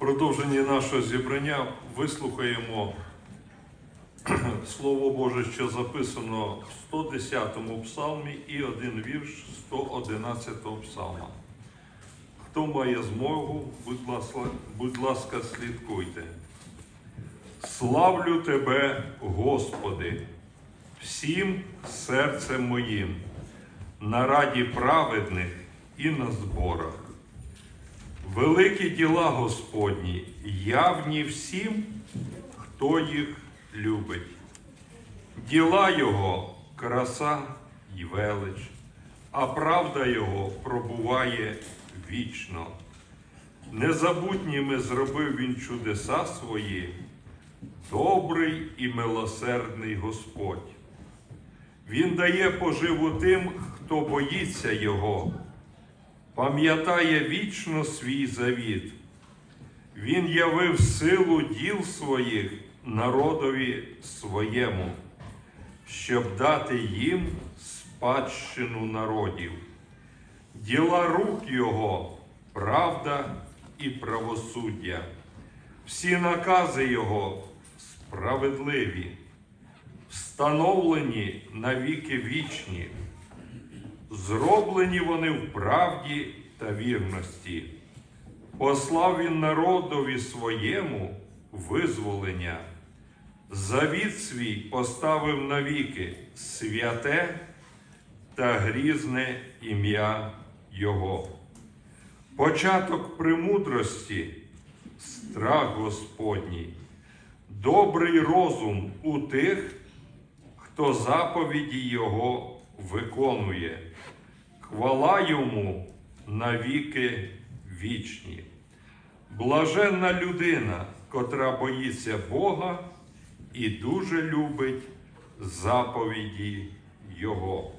продовженні нашого зібрання вислухаємо Слово Боже, що записано в 110-му псалмі і один вірш 111-го псалма. Хто має змогу, будь ласка, будь ласка, слідкуйте. Славлю Тебе, Господи, всім серцем моїм, на раді праведних і на зборах. Великі діла Господні, явні всім, хто їх любить. Діла Його краса й велич, а правда Його пробуває вічно. Незабутніми зробив Він чудеса свої, добрий і милосердний Господь. Він дає поживу тим, хто боїться Його, пам'ятає вічно свій завіт. Він явив силу діл своїх народові своєму, щоб дати їм спадщину народів. Діла рук Його правда і правосуддя. Всі накази Його справедливі, встановлені на віки вічні, зроблені вони в правді та вірності. Послав він народові своєму визволення, завіт свій поставив навіки святе та грізне ім'я Його. Початок премудрості страх Господній, добрий розум у тих, хто заповіді Його виконує, хвала йому навіки вічні. Блаженна людина, котра боїться Бога і дуже любить заповіді Його.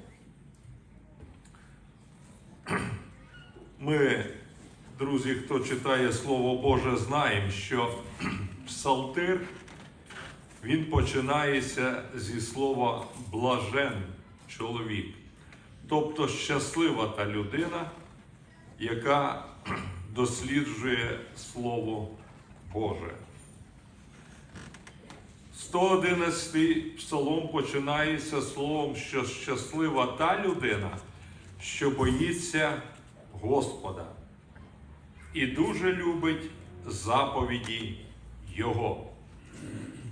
Ми, друзі, хто читає Слово Боже, знаємо, що псалтир він починається зі слова блажен чоловік, тобто щаслива та людина, яка досліджує Слово Боже. 111 псалом починається словом, що щаслива та людина, що боїться Господа і дуже любить заповіді Його.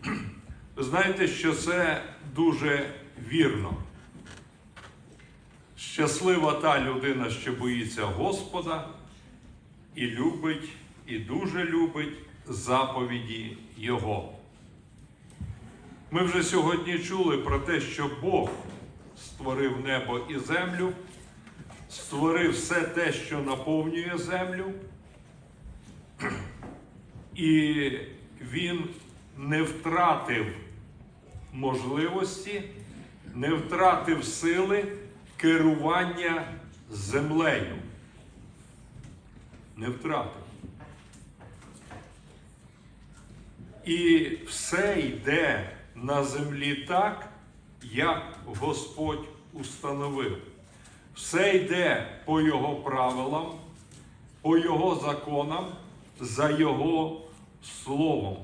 Знаєте, що це дуже вірно. Щаслива та людина, що боїться Господа, і любить, і дуже любить заповіді Його. Ми вже сьогодні чули про те, що Бог створив небо і землю, створив все те, що наповнює землю, і Він не втратив можливості, не втратив сили керування землею. Не втратив. І все йде на землі так, як Господь установив. Все йде по Його правилам, по Його законам, за Його словом.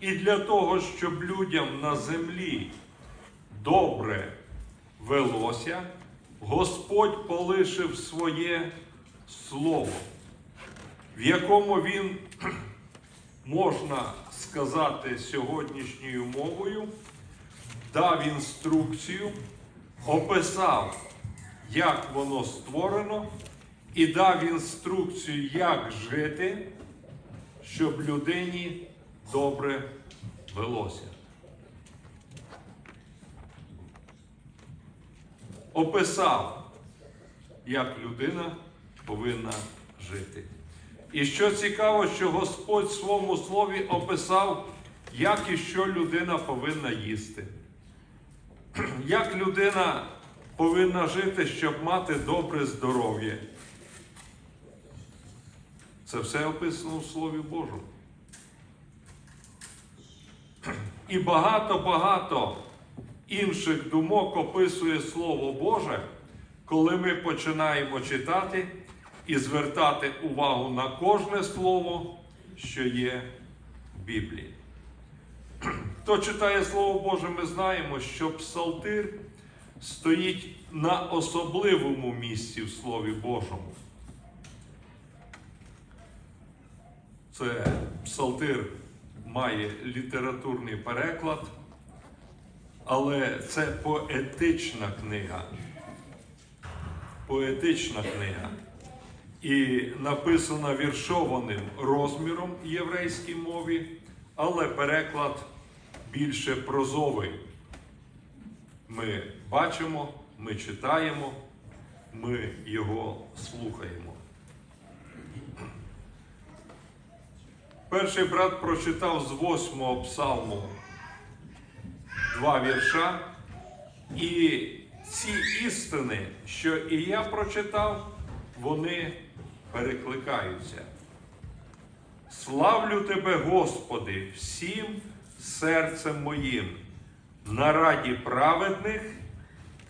І для того, щоб людям на землі добре велося, Господь полишив своє слово, в якому Він, можна сказати, сьогоднішньою мовою, дав інструкцію, описав, як воно створено, і дав інструкцію, як жити, щоб людині добре велося. Описав, як людина повинна жити. І що цікаво, що Господь в своєму слові описав, як і що людина повинна їсти. Як людина повинна жити, щоб мати добре здоров'я. Це все описано в Слові Божому. І багато-багато інших думок описує Слово Боже, коли ми починаємо читати і звертати увагу на кожне слово, що є в Біблії. Хто читає Слово Боже, ми знаємо, що псалтир стоїть на особливому місці в Слові Божому. Це псалтир має літературний переклад, але це поетична книга. Поетична книга. І написана віршованим розміром єврейській мові, але переклад більше прозовий. Ми бачимо, ми читаємо, ми його слухаємо. Перший брат прочитав з восьмого псалму два вірша, і ці істини, що і я прочитав, вони перекликаються. Славлю тебе, Господи, всім серцем моїм, на раді праведних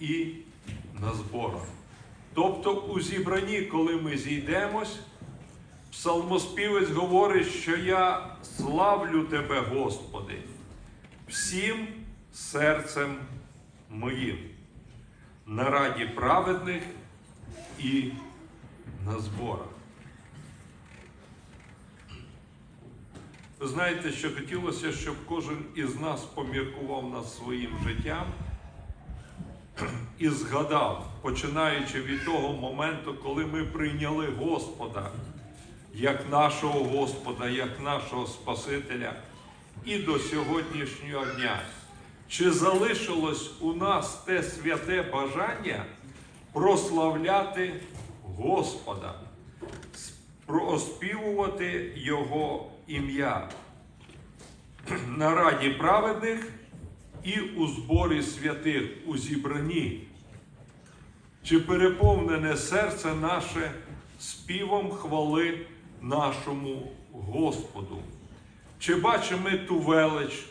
і на зборах. Тобто у зібранні, коли ми зійдемось, псалмоспівець говорить, що я славлю тебе, Господи, всім серцем моїм, на раді праведних і на зборах. Ви знаєте, що хотілося, щоб кожен із нас поміркував над своїм життям і згадав, починаючи від того моменту, коли ми прийняли Господа як нашого Господа, як нашого Спасителя, і до сьогоднішнього дня. Чи залишилось у нас те святе бажання прославляти Господа, оспівувати Його ім'я на раді праведних і у зборі святих у зібранні? Чи переповнене серце наше співом хвали нашому Господу? Чи бачимо ту велич,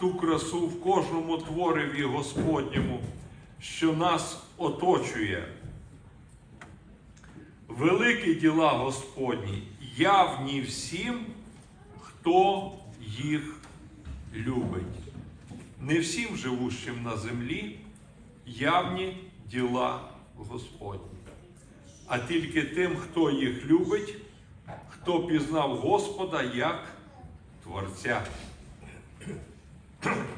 ту красу в кожному твориві Господньому, що нас оточує? Великі діла Господні, явні всім, хто їх любить. Не всім живущим на землі явні діла Господні, а тільки тим, хто їх любить, хто пізнав Господа як Творця.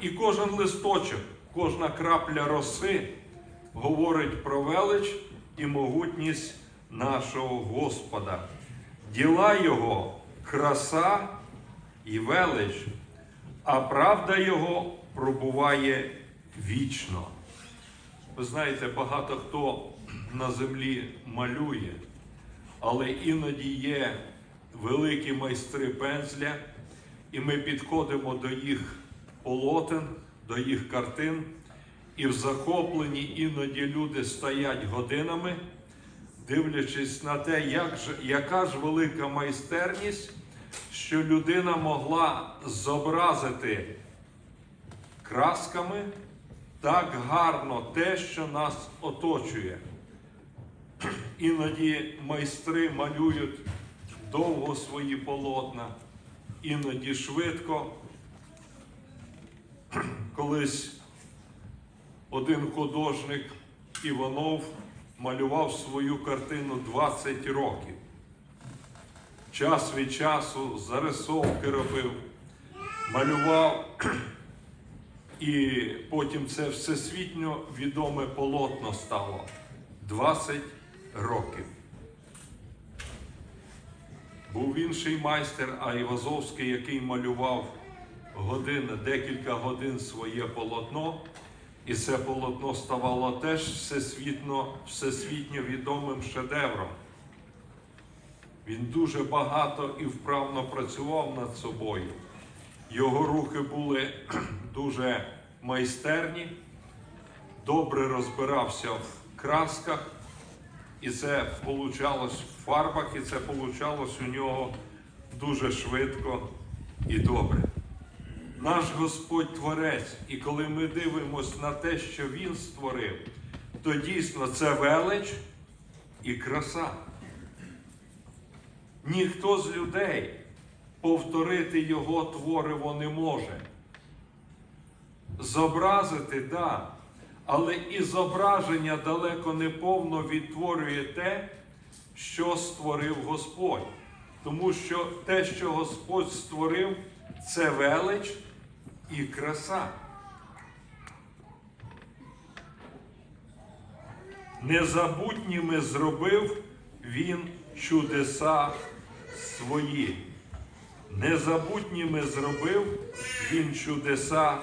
І кожен листочок, кожна крапля роси говорить про велич і могутність нашого Господа. Діла Його краса і велич, а правда Його пробуває вічно. Ви знаєте, багато хто на землі малює, але іноді є великі майстри пензля, і ми підходимо до їх полотен, до їх картин, і в захопленні іноді люди стоять годинами, дивлячись на те, як же, яка ж велика майстерність, що людина могла зобразити красками так гарно те, що нас оточує. Іноді майстри малюють довго свої полотна, іноді швидко. Колись один художник Іванов малював свою картину 20 років. Час від часу зарисовки робив, малював, і потім це всесвітньо відоме полотно стало 20 років. Був інший майстер Айвазовський, який малював години, декілька годин своє полотно, і це полотно ставало теж всесвітньо, всесвітньо відомим шедевром. Він дуже багато і вправно працював над собою. Його рухи були дуже майстерні, добре розбирався в красках, і це получалось в фарбах, і це получалось у нього дуже швидко і добре. Наш Господь Творець, і коли ми дивимося на те, що Він створив, то дійсно це велич і краса. ніхто з людей повторити його твориво не може. Зобразити, да, але і зображення далеко не повно відтворює те, що створив Господь. Тому що те, що Господь створив, це велич і краса. Незабутніми зробив він чудеса свої. Незабутніми зробив він чудеса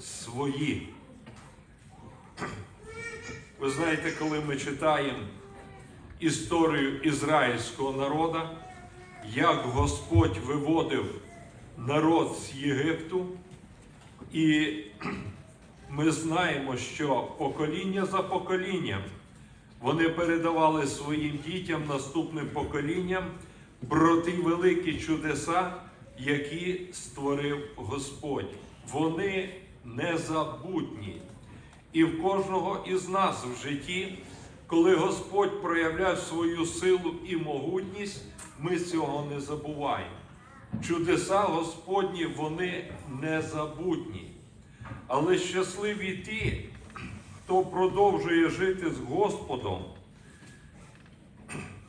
свої. Ви знаєте, коли ми читаємо історію ізраїльського народу, як Господь виводив народ з Єгипту, і ми знаємо, що покоління за поколінням вони передавали своїм дітям, наступним поколінням про ті великі чудеса, які створив Господь. Вони незабутні. І в кожного із нас в житті, коли Господь проявляв свою силу і могутність, ми цього не забуваємо. Чудеса Господні, вони незабутні. Але щасливі ті, хто продовжує жити з Господом,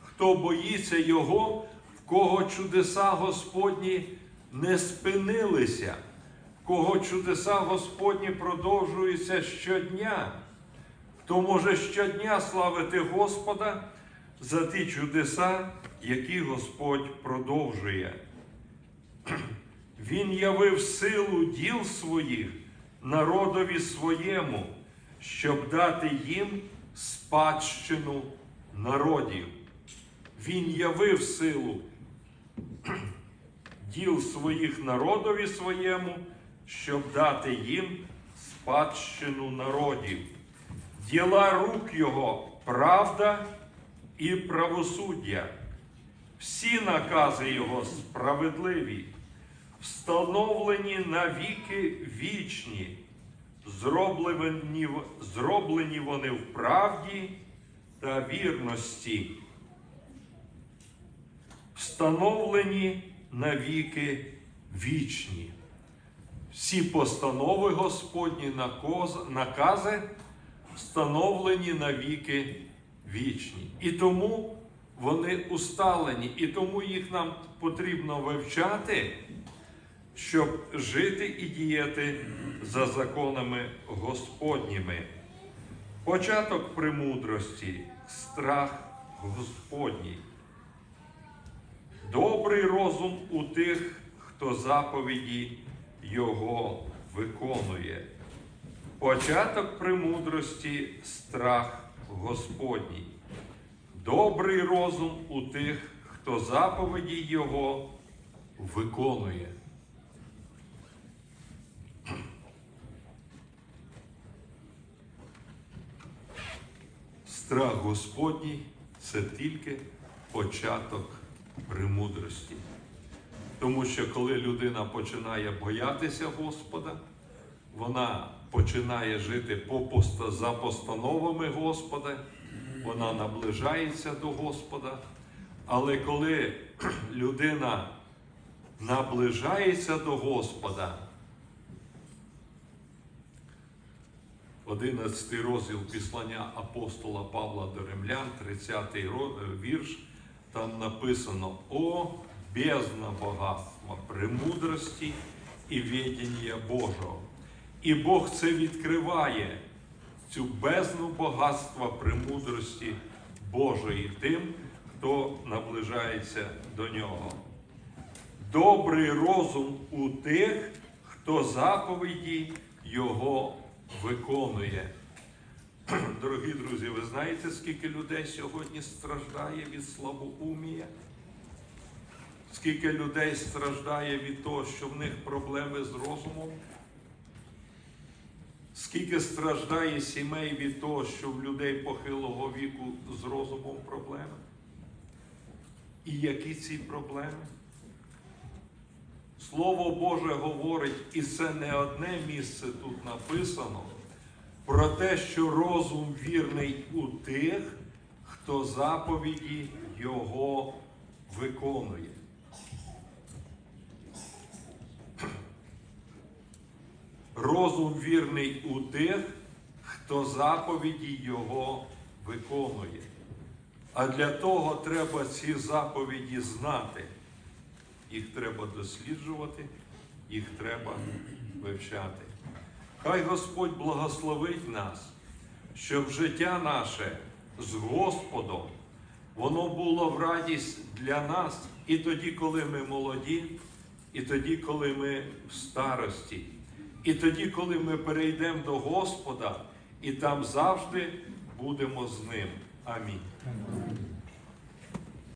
хто боїться Його, в кого чудеса Господні не спинилися, в кого чудеса Господні продовжуються щодня, хто може щодня славити Господа за ті чудеса, які Господь продовжує. Він явив силу діл своїх народові своєму, щоб дати їм спадщину народів. Він явив силу діл своїх народові своєму, щоб дати їм спадщину народів. Діла рук його правда і правосуддя. Всі накази його справедливі, встановлені на віки вічні, зроблені, зроблені вони в правді та вірності, встановлені на віки вічні. Всі постанови Господні накази встановлені на віки вічні. І тому вони усталені, і тому їх нам потрібно вивчати, щоб жити і діяти за законами Господніми. Початок премудрості, страх Господній. Добрий розум у тих, хто заповіді Його виконує. Початок премудрості страх Господній. Добрий розум у тих, хто заповіді Його виконує. Страх Господній це тільки початок премудрості. Тому що коли людина починає боятися Господа, вона починає жити по поста- за постановами Господа, вона наближається до Господа. Але коли людина наближається до Господа, 11 розділ післання апостола Павла до Римлян, 30 ро- е, вірш, там написано: О, бездна багатства, премудрості і відіння Божого. І Бог це відкриває, цю бездну багатства премудрості Божої тим, хто наближається до нього. Добрий розум у тих, хто заповіді Його виконує. Дорогі друзі, ви знаєте, скільки людей сьогодні страждає від слабоумія? Скільки людей страждає від того, що в них проблеми з розумом? Скільки страждає сімей від того, що в людей похилого віку з розумом проблеми? І які ці проблеми? Слово Боже говорить, і це не одне місце тут написано, про те, що розум вірний у тих, хто заповіді Його виконує. Розум вірний у тих, хто заповіді Його виконує. А для того треба ці заповіді знати. Їх треба досліджувати, їх треба вивчати. Хай Господь благословить нас, щоб життя наше з Господом, воно було в радість для нас і тоді, коли ми молоді, і тоді, коли ми в старості, і тоді, коли ми перейдемо до Господа, і там завжди будемо з Ним. Амінь.